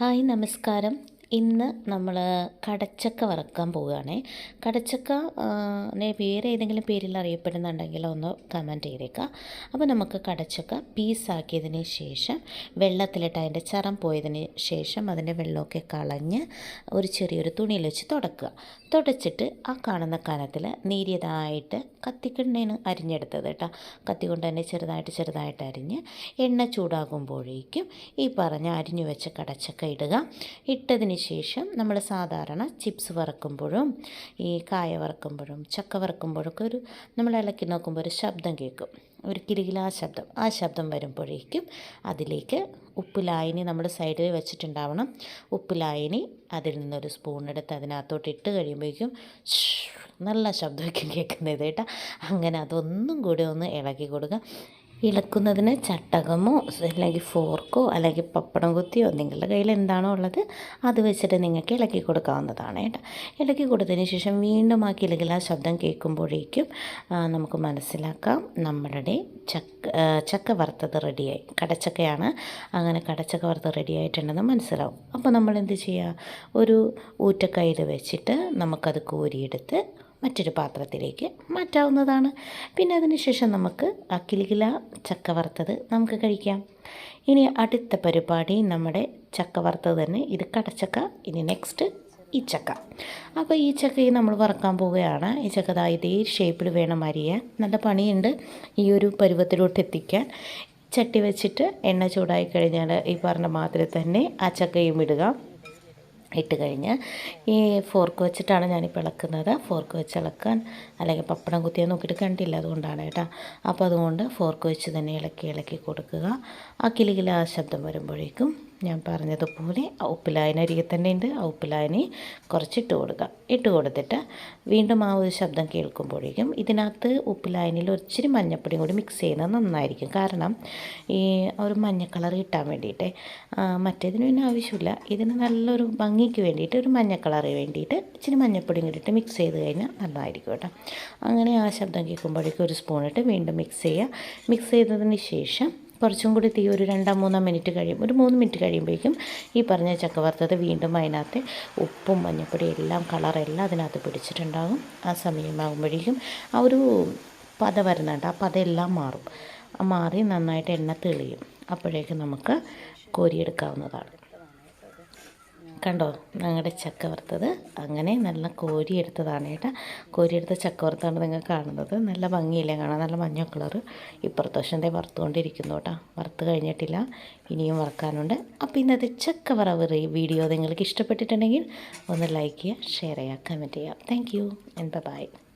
Hi నమస్కారం. ഇന്ന് നമ്മൾ കടച്ചക്ക വറക്കാൻ പോവുകയാണേ. കടച്ചക്ക വേറെ ഏതെങ്കിലും പേരിൽ അറിയപ്പെടുന്നുണ്ടെങ്കിൽ ഒന്ന് കമന്റ് ചെയ്തേക്കാം. അപ്പോൾ നമുക്ക് കടച്ചക്ക പീസാക്കിയതിന് ശേഷം വെള്ളത്തിലിട്ട് അതിന്റെ ചറം പോയതിന് ശേഷം അതിന്റെ വെള്ളമൊക്കെ കളഞ്ഞ് ഒരു ചെറിയൊരു തുണിയിൽ വെച്ച് തുടക്കുക. തുടച്ചിട്ട് ആ കാണുന്ന കനത്തിൽ നേരിയതായിട്ട് കത്തിക്കണ്ണേന് അരിഞ്ഞെടുത്തത് കേട്ടോ. കത്തിക്കൊണ്ട് തന്നെ ചെറുതായിട്ട് ചെറുതായിട്ട് അരിഞ്ഞ് എണ്ണ ചൂടാകുമ്പോഴേക്കും ഈ പറഞ്ഞ അരിഞ്ഞു വെച്ച കടച്ചക്ക ഇടുക. ഇട്ടതിന് ശേഷം നമ്മൾ സാധാരണ ചിപ്സ് വറക്കുമ്പോഴും ഈ കായ വറക്കുമ്പോഴും ചക്ക വറക്കുമ്പോഴൊക്കെ ഒരു നമ്മൾ ഇളക്കി നോക്കുമ്പോൾ ഒരു ശബ്ദം കേൾക്കും. ഒരു കിലുകിലാ ശബ്ദം. ആ ശബ്ദം വരുമ്പോഴേക്കും അതിലേക്ക് ഉപ്പ് ലായനി നമ്മൾ സൈഡിൽ വെച്ചിട്ടുണ്ടാവണം. ഉപ്പ് ലായനി അതിൽ നിന്നൊരു സ്പൂൺ എടുത്ത് അതിനകത്തോട്ട് ഇട്ട് കഴിയുമ്പോഴേക്കും നല്ല ശബ്ദമൊക്കെ കേൾക്കുന്നത് കേട്ടോ. അങ്ങനെ അതൊന്നും കൂടി ഒന്ന് ഇളക്കി കൊടുക്കുക. ഇളക്കുന്നതിന് ചട്ടകമോ അല്ലെങ്കിൽ ഫോർക്കോ അല്ലെങ്കിൽ പപ്പടം കുത്തിയോ നിങ്ങളുടെ കയ്യിൽ എന്താണോ ഉള്ളത് അത് വെച്ചിട്ട് നിങ്ങൾക്ക് ഇളക്കി കൊടുക്കാവുന്നതാണ് കേട്ടോ. ഇളക്കി കൊടുത്തതിന് ശേഷം വീണ്ടും ആ കിലുകില ശബ്ദം കേൾക്കുമ്പോഴേക്കും നമുക്ക് മനസ്സിലാക്കാം നമ്മളുടെ ചക്ക ചക്ക വറുത്തത് റെഡിയായി കടച്ചക്കയാണ്. അങ്ങനെ കടച്ചക്ക വറുത്തത് റെഡി ആയിട്ടുണ്ടെന്ന് മനസ്സിലാവും. അപ്പോൾ നമ്മൾ എന്ത് ചെയ്യുക? ഒരു ഊറ്റക്കയ്യിൽ വെച്ചിട്ട് നമുക്കത് കോരിയെടുത്ത് മറ്റൊരു പാത്രത്തിലേക്ക് മാറ്റാവുന്നതാണ്. പിന്നെ അതിന് ശേഷം നമുക്ക് ആ കിലുകില ചക്ക വറുത്തത് നമുക്ക് കഴിക്കാം. ഇനി അടുത്ത പരിപാടി നമ്മുടെ ചക്ക വറുത്തത് തന്നെ ഇത് കടച്ചക്ക ഇനി നെക്സ്റ്റ് ഈ ചക്ക. അപ്പോൾ ഈ ചക്കയെ നമ്മൾ വറക്കാൻ പോവുകയാണ്. ഈ ചക്ക ദാ ഇതേ ഷേപ്പിൽ വേണം അരിയാൻ. നല്ല പണിയുണ്ട് ഈ ഒരു പരുവത്തിലോട്ട് എത്തിക്കാൻ. ചട്ടി വെച്ചിട്ട് എണ്ണ ചൂടായി കഴിഞ്ഞാൽ ഈ പറഞ്ഞ മാതിരി തന്നെ ആ ചക്കയും ഇടുക. ഇട്ട് കഴിഞ്ഞ് ഈ ഫോർക്ക് വെച്ചിട്ടാണ് ഞാനിപ്പോൾ ഇളക്കുന്നത്. ഫോർക്ക് വെച്ച് ഇളക്കാൻ അല്ലെങ്കിൽ പപ്പടം കുത്തിയാൽ നോക്കിയിട്ട് കണ്ടില്ല അതുകൊണ്ടാണ് കേട്ടോ. അപ്പോൾ അതുകൊണ്ട് ഫോർക്ക് വെച്ച് തന്നെ ഇളക്കി ഇളക്കി കൊടുക്കുക. ആ കിലുകില ശബ്ദം വരുമ്പോഴേക്കും ഞാൻ പറഞ്ഞതുപോലെ ഉപ്പിലായന അരികെ തന്നെ ഉണ്ട്. ആ ഉപ്പിലായനി കുറച്ചിട്ട് കൊടുക്കുക ഇട്ട് കൊടുത്തിട്ട് വീണ്ടും ആ ഒരു ശബ്ദം കേൾക്കുമ്പോഴേക്കും ഇതിനകത്ത് ഉപ്പിലായനയിൽ ഒരിച്ചിരി മഞ്ഞപ്പൊടിയും കൂടി മിക്സ് ചെയ്യുന്നത് നന്നായിരിക്കും. കാരണം ഈ ഒരു മഞ്ഞ കളർ കിട്ടാൻ വേണ്ടിയിട്ട്. മറ്റേതിന് പിന്നെ ആവശ്യമില്ല. ഇതിന് നല്ലൊരു ഭംഗിക്ക് വേണ്ടിയിട്ട് ഒരു മഞ്ഞ കളറ് വേണ്ടിയിട്ട് ഇച്ചിരി മഞ്ഞപ്പൊടിയും കൂടിയിട്ട് മിക്സ് ചെയ്ത് കഴിഞ്ഞാൽ നന്നായിരിക്കും കേട്ടോ. അങ്ങനെ ആ ശബ്ദം കേൾക്കുമ്പോഴേക്കും ഒരു സ്പൂണിട്ട് വീണ്ടും മിക്സ് ചെയ്യുക. മിക്സ് ചെയ്തതിന് ശേഷം കുറച്ചും കൂടി തീ ഒരു രണ്ടോ മൂന്നോ മിനിറ്റ് കഴിയും. ഒരു മൂന്ന് മിനിറ്റ് കഴിയുമ്പോഴേക്കും ഈ പറഞ്ഞ ചക്ക വറുത്തത് വീണ്ടും അതിനകത്ത് ഉപ്പും മഞ്ഞപ്പൊടിയും എല്ലാം കളറെല്ലാം അതിനകത്ത് പിടിച്ചിട്ടുണ്ടാകും. ആ സമയമാകുമ്പോഴേക്കും ആ ഒരു പത വരുന്നുണ്ട്. ആ പതയെല്ലാം മാറും. മാറി നന്നായിട്ട് എണ്ണ തെളിയും. അപ്പോഴേക്കും നമുക്ക് കോരിയെടുക്കാവുന്നതാണ്. കണ്ടോ? ഞങ്ങളുടെ ചക്ക വറുത്തത്. അങ്ങനെ നല്ല കോരി എടുത്തതാണ് കേട്ടോ കോരിയെടുത്ത ചക്ക വറുത്താണ് നിങ്ങൾ കാണുന്നത്. നല്ല ഭംഗിയില്ലേ കാണാൻ? നല്ല മഞ്ഞ കളറ് ഇപ്പുറത്തെ വറുത്തുകൊണ്ടിരിക്കുന്നു കേട്ടോ. വറുത്ത് കഴിഞ്ഞിട്ടില്ല. ഇനിയും വറുക്കാനുണ്ട്. അപ്പോൾ ഇന്നത്തെ ചക്ക വറവ് വീഡിയോ നിങ്ങൾക്ക് ഇഷ്ടപ്പെട്ടിട്ടുണ്ടെങ്കിൽ ഒന്ന് ലൈക്ക് ചെയ്യുക ഷെയർ ചെയ്യുക കമന്റ് ചെയ്യുക. Thank you and by